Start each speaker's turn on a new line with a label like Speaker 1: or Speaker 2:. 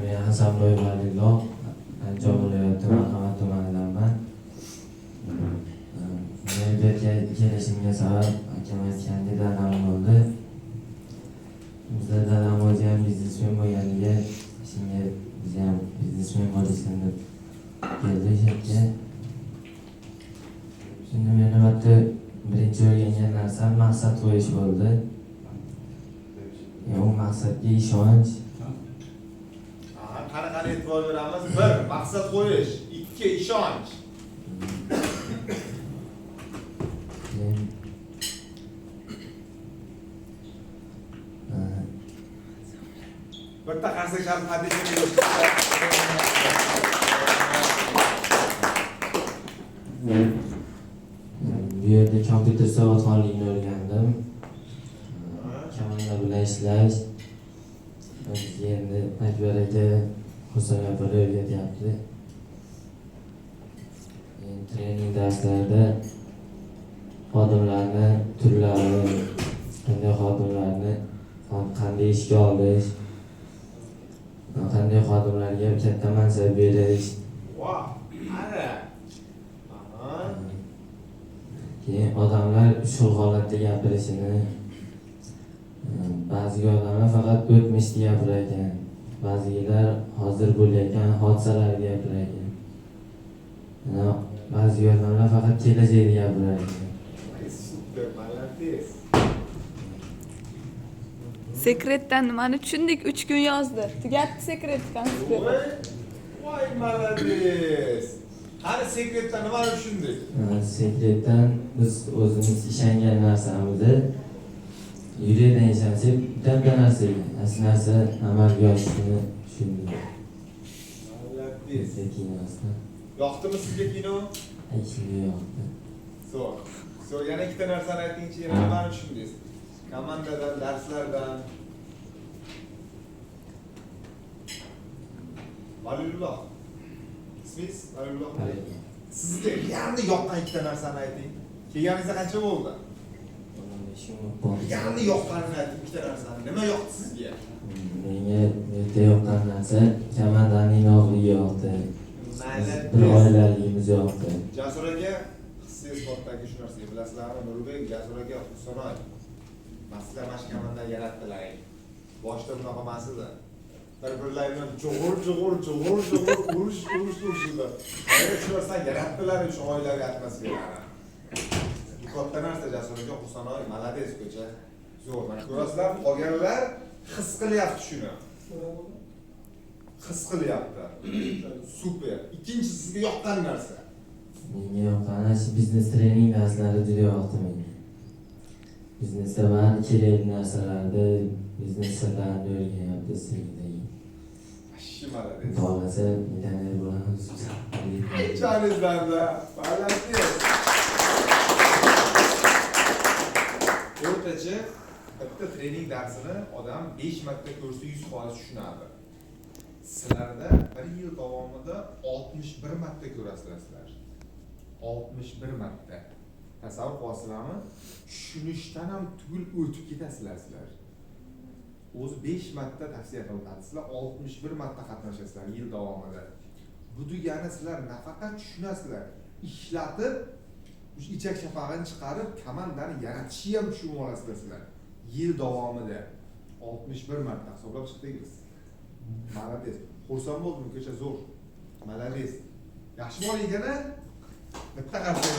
Speaker 1: men Hasanboy Valillo Andijon viloyati Marhamat tumanidanman. Men bu yerga kelishimga sabab akam aytgandek dadam bo'ldi. Bizda dadam ham biznesmen bo'lganiga shunga biz ham biznesmen bo'lishsin deb keldi o'sha yerga. Shunda meni bitta birinchi o'rgangan narsam maqsad qo'yish bo'ldi. U maqsadga ishonch,
Speaker 2: Qani e'tibor beramiz. Bir, maqsad qo'yish. Ikki, ishonch.
Speaker 1: eh,
Speaker 2: Bitta qarsak shart hadisini
Speaker 1: bu yerda kompyuter savodxonligini o'rgandim. Kamanda bilan ishlash. Bizga endi Akbar aka Husan opani o'rgatyapti. Trening darslarida xodimlarni turlari, qanday xodimlarni qanday ishga olish, qanday xodimlarga katta mansab berish, keyin odamlar shu holatda gapirishini ba'zi odamlar faqat o'tmishni gapirar ekan ba'zilar hozir bo'layotgan hodisalarni gapirar ekan Yana ba'zi odamlar faqat kelajakni gapirar ekan
Speaker 2: Ay, Super, молодец.
Speaker 3: Sekretdan nimani tushundik? 3 kun yozdi. Tugatdi sekret konspekt.
Speaker 2: Voy, voy, молодец. Qani sekretdan nimani tushundik?
Speaker 1: Mana sekretdan biz o'zimiz ishongan narsamizni 緩い電車の10分間の
Speaker 2: す
Speaker 1: る足の足甘くよしの瞬間
Speaker 2: Biz
Speaker 1: de kino'da.
Speaker 2: Yoqdimi sizga kino?
Speaker 1: Ayşimga yoqdi.
Speaker 2: So, so yana ikkita narsani aytingchi, yana nimani tushundingiz? Komandadan, darslardan. Valilulloh. İsmingiz Valilulloh. Sizga yanada yoqqan ikkita narsani ayting. Kelganingizda qancha bo'ldi? Yangi yoqqanini ayting ikkita narsani. Nima yoqdi sizga?
Speaker 1: Menga erta yoqqan narsa komandaning nogligi yoqdi. Bir oilaligimiz yoqdi.
Speaker 2: Jasur aka, hissiy sportdagi shu narsaga bilasizlarmi? Nurbek, Jasur aka, Husonoy. Maslar mana shu komandan yaratdilar. Boshda bunaqa emas edi. Bir-birlari bilan jug'ur jug'ur jug'ur jug'ur urush urush urishdilar. Shu narsani yaratdilar shu oilaviy atmosferani darajasiga Oqsanoy moladesgacha zo'r. Mana ko'rasizlar, qolganlar his qilyapti shuni. His qilyapti. Super. Ikkinchi sizga yoqqan narsa.
Speaker 1: Menga yoqqan shu biznes trening darslari juda yoqdi menga. Biznesda barcha kerakli narsalarni biznes sirlarini o'rganyapmiz singdagi.
Speaker 2: Şimaladeyiz. Doğalası
Speaker 1: bir tane bulan.
Speaker 2: Çanizden de. Parlaklıyız. Bittachi bitta trening darsini odam 5 marta ko'rsa 100% tushunadi. Sizlarda 1 yil davomida 61 marta ko'rasizlar sizlar. 61 marta. Tasavvur qilyapsizlarmi Tushunishdan ham tugul o'tib ketasizlar sizlar. O'zi 5 marta tavsiya qilinadi. Sizlar 61 marta qatnashasizlar yil davomida. Bu degani sizlar nafaqat tushunasizlar, ishlatib shu ichak shapag'ini chiqarib komandani yaratishni ham shu orasida sizlar yil davomida oltmish bir marta hisoblab chiqdik biz молодец xursand bo'ldim ko'cha zo'r. Молодец yaxshi bor ekana bitta qarsak